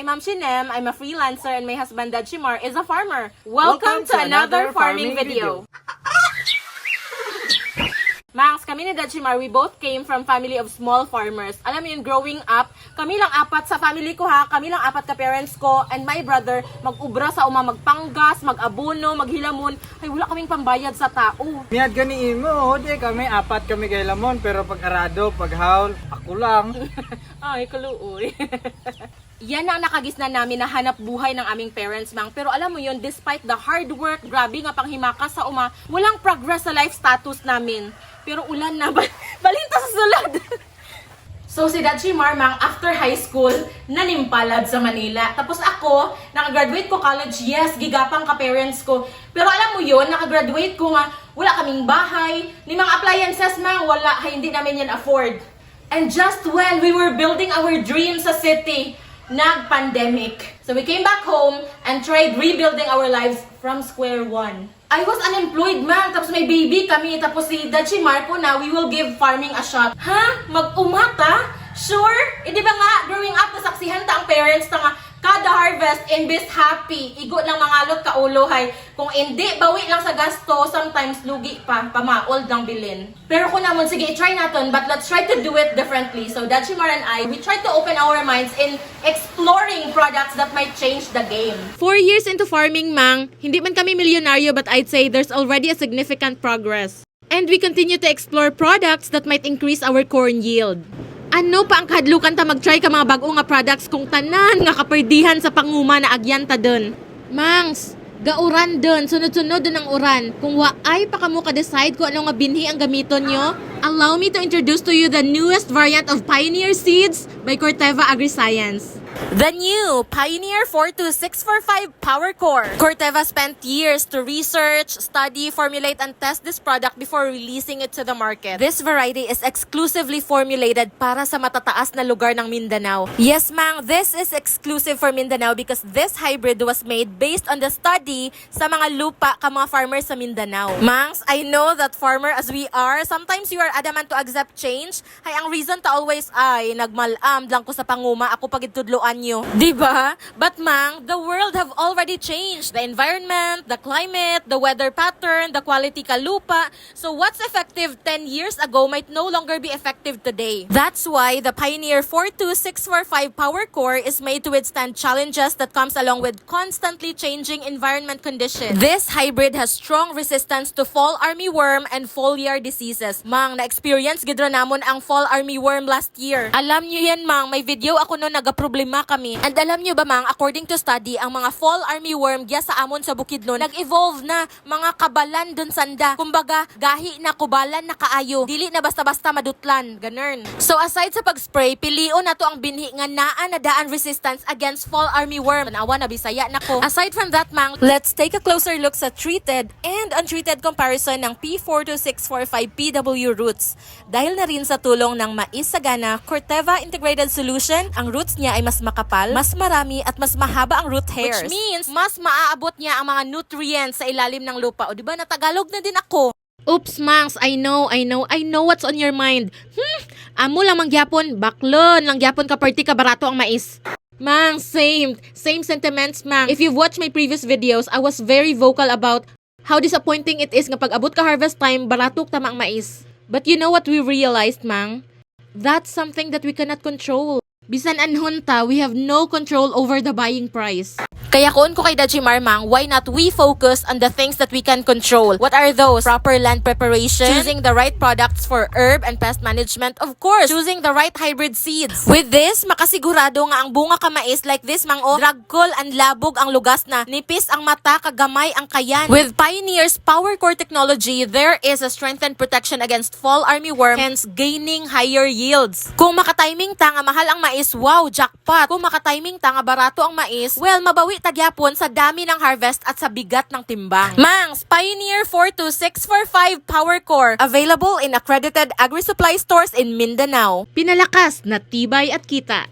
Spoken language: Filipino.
I'm Ma'am Shinem. I'm a freelancer and my husband Dad Shimar is a farmer. Welcome, to, another, farming, video. Max, kami ni Dad Shimar, we both came from family of small farmers. Alam mo yun, growing up, kami lang apat sa family ko ha, kami lang apat ka parents ko and my brother, mag-ubra sa uma, magpanggas, mag-abono, maghilamon. Ay, wala kaming pambayad sa tao. Miyad gani mo, di kami apat kami kay Lamon pero pag arado, pag haul, ako lang. Ay, kaluoy. Yan ang nakagisna namin na hanap buhay ng aming parents, mang. Pero alam mo yun, despite the hard work, grabe nga panghimakas sa uma, walang progress sa life status namin. Pero ulan na, bal- balinta sa sulod. So si Dad Shimar, mang, after high school, nanimpalad sa Manila. Tapos ako, nakagraduate ko college, yes, gigapang ka parents ko. Pero alam mo yun, nakagraduate ko nga, wala kaming bahay, ni mga appliances mang, wala, hindi namin yan afford. And just when we were building our dreams sa city, nag-pandemic. So we came back home and tried rebuilding our lives from square one. I was unemployed, man. Tapos may baby kami. Tapos si Dad Shimar po na, we will give farming a shot. Ha? Mag-umata? Sure? Eh di ba nga, growing up, nasaksihan ta ang parents ta nga, kada harvest, imbis happy, igo lang mga lot kauluhay. Kung hindi, bawi lang sa gasto, sometimes lugi pa, pamaol lang bilin. Pero kung naman, sige, try natin, but let's try to do it differently. So, Dad Shimar and I, we try to open our minds in exploring products that might change the game. Four years into farming, Mang, hindi man kami milyonaryo but I'd say there's already a significant progress. And we continue to explore products that might increase our corn yield. Ano pa ang kahadlukan ta mag-try ka mga bago nga products kung tanan nga kaperdihan sa panguma na agyan ta dun? Mangs, gauran dun, sunod-sunod dun ang uran. Kung waay pa kamo ka-decide kung ano nga binhi ang gamiton nyo, allow me to introduce to you the newest variant of Pioneer Seeds by Corteva Agriscience. The new Pioneer 42645 Power Core. Corteva spent years to research, study, formulate, and test this product before releasing it to the market. This variety is exclusively formulated para sa matataas na lugar ng Mindanao. Yes, Mang, this is exclusive for Mindanao because this hybrid was made based on the study sa mga lupa ka mga farmers sa Mindanao. Mangs, I know that farmer as we are, sometimes you are adamant to accept change. Hay ang reason to always ay nagmalam lang ko sa panguma ako pag itudloan nyo. Ba? But mang, the world have already changed. The environment, the climate, the weather pattern, the quality kalupa. So what's effective 10 years ago might no longer be effective today. That's why the Pioneer 42645 Power Core is made to withstand challenges that comes along with constantly changing environment conditions. This hybrid has strong resistance to fall armyworm and foliar diseases. Mang, na-experience gidra namon ang fall armyworm last year. Alam nyo yan, Mang, may video ako no nagaproblema kami. And alam nyo ba, Mang, according to study, ang mga fall armyworm gya sa amon sa Bukidnon, nag-evolve na mga kabalan dun sanda. Kumbaga, gahi na kubalan na kaayo. Dili na basta-basta madutlan. Ganern. So aside sa pag-spray, pilion na to ang binhi nga naa na daan resistance against fall armyworm. Tanawa na bisaya na ko. Aside from that, Mang, let's take a closer look sa treated and untreated comparison ng P42645 PW roots. Dahil na rin sa tulong ng Mais Sagana Corteva Integrated Solution, ang roots niya ay mas makapal, mas marami at mas mahaba ang root hairs. Which means, mas maaabot niya ang mga nutrients sa ilalim ng lupa. O di ba natagalog na din ako. Oops, Mangs, I know, I know, I know what's on your mind. Hmm, amo lang mangyapon, baklon, lang gyapon ka party ka barato ang mais. Mang, same, same sentiments, Mang. If you've watched my previous videos, I was very vocal about how disappointing it is nga pag abot ka harvest time, baratok tama ang mais. But you know what we realized, Mang? That's something that we cannot control. Bisan anhon ta, we have no control over the buying price. Kaya kung ko kay Daji Marmang, why not we focus on the things that we can control? What are those? Proper land preparation, choosing the right products for herb and pest management, of course, choosing the right hybrid seeds. With this, makasigurado nga ang bunga ka mais like this mang o, dragkol ang labog ang lugas na, nipis ang mata, kagamay ang kayan. With Pioneer's Power Core technology, there is a strengthened protection against fall armyworm, hence gaining higher yields. Kung makatiming ta nga mahal ang mais, wow, jackpot. Kung makatiming ta nga barato ang mais, well, mabawi tagyapon sa dami ng harvest at sa bigat ng timbang. Mangs, Pioneer 42645 Power Core, available in accredited agri-supply stores in Mindanao. Pinalakas na tibay at kita.